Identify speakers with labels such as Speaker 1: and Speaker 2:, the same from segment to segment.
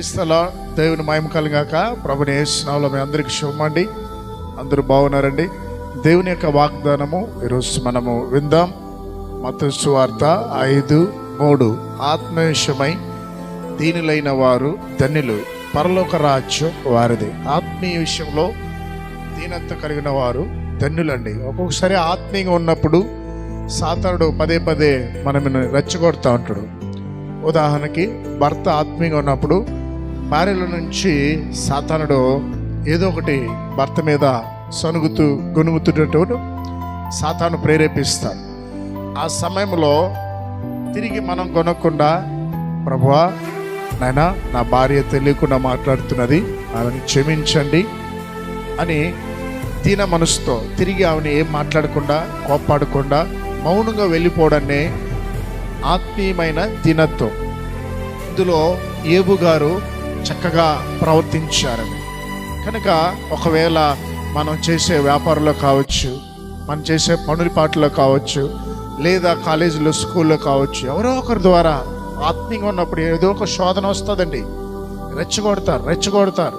Speaker 1: క్రైస్తల దేవుని మహిమ కలిగాక ప్రభుని వేసినాలో మీ అందరికి శుభమండి. అందరూ బాగున్నారండి? దేవుని యొక్క వాగ్దానము ఈరోజు మనము విందాం. మత సువార్త ఐదు మూడు. ఆత్మవిషయమై దీనులైన వారు ధన్యులు. పరలోక రాజ్యం వారిది. ఆత్మీయ విషయంలో దీనత్వ కలిగిన వారు ధన్యులండి. ఒక్కొక్కసారి ఆత్మీయంగా ఉన్నప్పుడు సాతానుడు పదే పదే మనల్ని రెచ్చగొడతా ఉంటాడు. ఉదాహరణకి భర్త ఆత్మీయంగా ఉన్నప్పుడు భార్యల నుంచి సాతానుడు ఏదో ఒకటి భర్త మీద సనుగుతూ గొనుగుతున్నట్టు సాతాను ప్రేరేపిస్తాడు. ఆ సమయంలో తిరిగి మనం కొనకుండా ప్రభువా నాయనా నా భార్య తెలియకుండా మాట్లాడుతున్నది ఆమెను క్షమించండి అని దీన మనసుతో తిరిగి ఆమెను ఏం మాట్లాడకుండా కోపాడకుండా మౌనంగా వెళ్ళిపోవడాన్నే ఆత్మీయమైన దీనత్వం. ఇందులో ఏబు గారు చక్కగా ప్రవర్తించారని. కనుక ఒకవేళ మనం చేసే వ్యాపారంలో కావచ్చు మనం చేసే పనుల పాటలో కావచ్చు లేదా కాలేజీలో స్కూల్లో కావచ్చు ఎవరో ఒకరి ద్వారా ఆత్మీయంగా ఉన్నప్పుడు ఏదో ఒక శోధన వస్తుందండి. రెచ్చగొడతారు రెచ్చగొడతారు.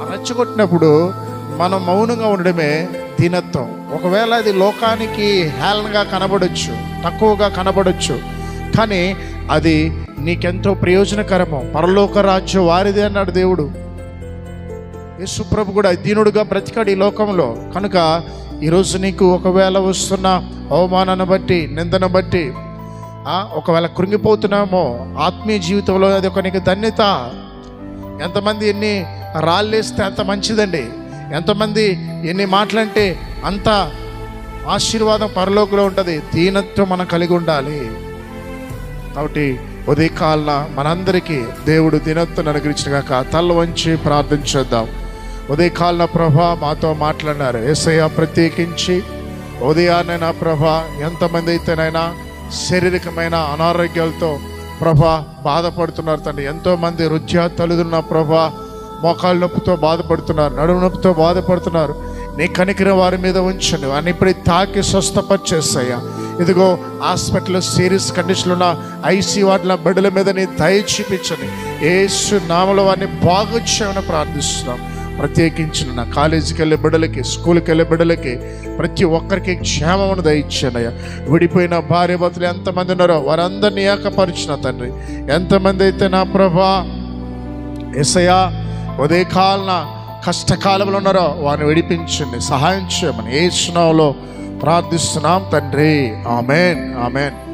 Speaker 1: ఆ రెచ్చగొట్టినప్పుడు మనం మౌనంగా ఉండడమే దీనత్వం. ఒకవేళ అది లోకానికి హేళనగా కనబడచ్చు తక్కువగా కనబడచ్చు కానీ అది నీకెంతో ప్రయోజనకరము. పరలోక రాజ్యం వారిదే అన్నాడు దేవుడు. యేసుప్రభు కూడా దీనుడుగా బ్రతికాడు ఈ లోకంలో. కనుక ఈరోజు నీకు ఒకవేళ వస్తున్న అవమానాన్ని బట్టి నిందను బట్టి ఒకవేళ కృంగిపోతున్నామో ఆత్మీయ జీవితంలో అది ఒక నీకు ధన్యత. ఎంతమంది ఎన్ని రాళ్ళేస్తే అంత మంచిదండి. ఎంతమంది ఎన్ని మాటలంటే అంత ఆశీర్వాదం పరలోకంలో ఉంటుంది. దీనత్వం మనం కలిగి ఉండాలి. కాబట్టి ఉదయకాలన మనందరికీ దేవుడు దినత్వం కా తల్ల వంచి ప్రార్థించేద్దాం ఉదయకాలన ప్రభా మాతో మాట్లాడినారు. ఏసయ్య ప్రత్యేకించి ఉదయాన్నైనా ప్రభా ఎంతమంది అయితేనైనా శారీరకమైన అనారోగ్యాలతో ప్రభా బాధపడుతున్నారు తండ్రి. ఎంతోమంది రుచ్యా తల్లిదున్న ప్రభా మోకాళ్ళ నొప్పితో బాధపడుతున్నారు నడుము నొప్పితో బాధపడుతున్నారు. నీ కనికిన వారి మీద ఉంచండి. వారిని ఇప్పుడు తాకి స్వస్థపరిచేస్తాయా ఇదిగో హాస్పిటల్లో సీరియస్ కండిషన్లో ఉన్న ఐసీ వార్డుల బెడ్ల మీద నీ దయ చూపించండి. ఏసు నామలో వారిని బాగు చేయమని ప్రార్థిస్తున్నాం. ప్రత్యేకించిన నా కాలేజీకి వెళ్ళే బిడ్డలకి స్కూల్కి వెళ్ళే బిడ్డలకి ప్రతి ఒక్కరికి క్షేమమును దయచ్చానయ్యా విడిపోయిన భార్య భర్తలు ఎంతమంది ఉన్నారో వారందరినీ ఏకపరిచిన తండ్రి. ఎంతమంది అయితే నా ప్రభా ఎసయా ఉదయకాలన కష్టకాలంలో ఉన్నారో వారిని విడిపించండి సహాయం చేయమని ఏ ప్రార్థిస్తున్నాం తండ్రి. ఆమెన్. ఆమెన్.